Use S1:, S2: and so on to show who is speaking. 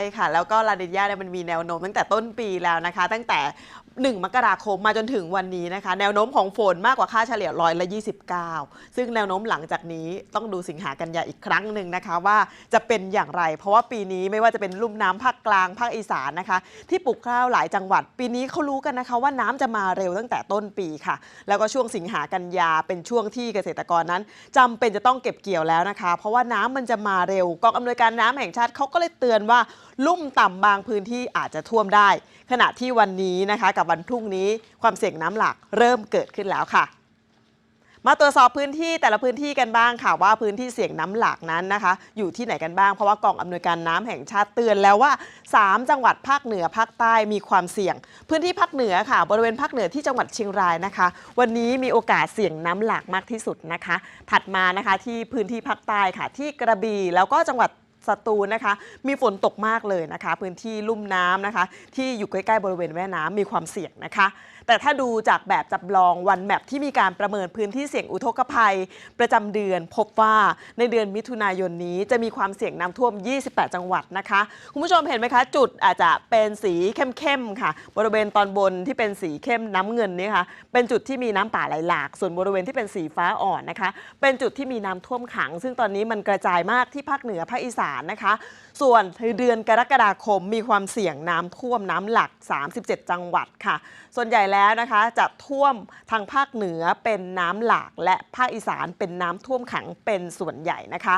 S1: ใช่ค่ะ แล้วก็ลาดินยาเนี่ยมันมีแนวโน้มตั้งแต่ต้นปีแล้วนะคะ ตั้งแต่1 มกราคมมาจนถึงวันนี้นะคะ แนวโน้มของฝนมากกว่าค่าเฉลี่ยร้อยละ 29 ซึ่งแนวโน้มหลังจากนี้ต้องดูสิงหากันยาอีกครั้งหนึ่งนะคะว่าจะเป็นอย่างไร เพราะว่าปีนี้ไม่ว่าจะเป็นลุ่มน้ำภาคกลางภาคอีสานนะคะ ที่ปลูกข้าวหลายจังหวัด ปีนี้เขารู้กันนะคะว่าน้ำจะมาเร็วตั้งแต่ต้นปีค่ะ แล้วก็ช่วงสิงหากันยาเป็นช่วงที่เกษตรกรนั้นจำเป็นจะต้องเก็บเกี่ยวแล้วนะคะ เพราะว่าน้ำมันจะมาเร็วกองอำนวยการน้ำแห่งชาติเขาก็เลยเตือนว่า ลุ่มต่ำบางพื้นที่อาจจะท่วมได้ ขณะที่วันนี้นะคะกับวันพรุ่งนี้ ความเสี่ยงน้ำหลากเริ่มเกิดขึ้นแล้วค่ะ มาตรวจสอบพื้นที่แต่ละพื้นที่กันบ้างค่ะว่าพื้นที่เสี่ยงน้ำหลากนั้นนะคะ อยู่ที่ไหนกันบ้างเพราะว่ากองอำนวยการน้ำแห่งชาติเตือนแล้วว่า 3 จังหวัดภาคเหนือภาคใต้มีความเสี่ยง พื้นที่ภาคเหนือค่ะ บริเวณภาคเหนือที่จังหวัดเชียงรายนะคะ วันนี้มีโอกาสเสี่ยงน้ำหลากมากที่สุดนะคะ ถัดมานะคะที่พื้นที่ภาคใต้ค่ะ ที่กระบี่แล้วก็จังหวัด สตูลนะคะ มีฝนตกมากเลยนะคะ พื้นที่ลุ่มน้ำนะคะ ที่อยู่ใกล้ๆบริเวณแม่น้ำมีความเสี่ยงนะคะ แต่ถ้าดูจากแบบจำลองวันแมปที่มีการประเมินพื้นที่เสี่ยงอุทกภัย ประจำเดือนพบว่าในเดือนมิถุนายนนี้จะมีความเสี่ยงน้ำท่วม 28 จังหวัดนะคะ คุณผู้ชมเห็นไหมคะ จุดอาจจะเป็นสีเข้มๆค่ะ บริเวณตอนบนที่เป็นสีเข้มน้ำเงินนี่ค่ะเป็นจุดที่มีน้ำป่าไหลหลาก ส่วนบริเวณที่เป็นสีฟ้าอ่อนนะคะ เป็นจุดที่มีน้ำท่วมขัง ซึ่งตอนนี้มันกระจายมากที่ภาคเหนือภาคอีสานานนะคะ ส่วนเดือนกรกฎาคมมีความเสี่ยงน้ำท่วมน้ำหลัก 37 จังหวัดค่ะ ส่วนใหญ่แล้วนะคะจะท่วมทางภาคเหนือเป็นน้ำหลากและภาคอีสานเป็นน้ำท่วมขังเป็นส่วนใหญ่นะคะ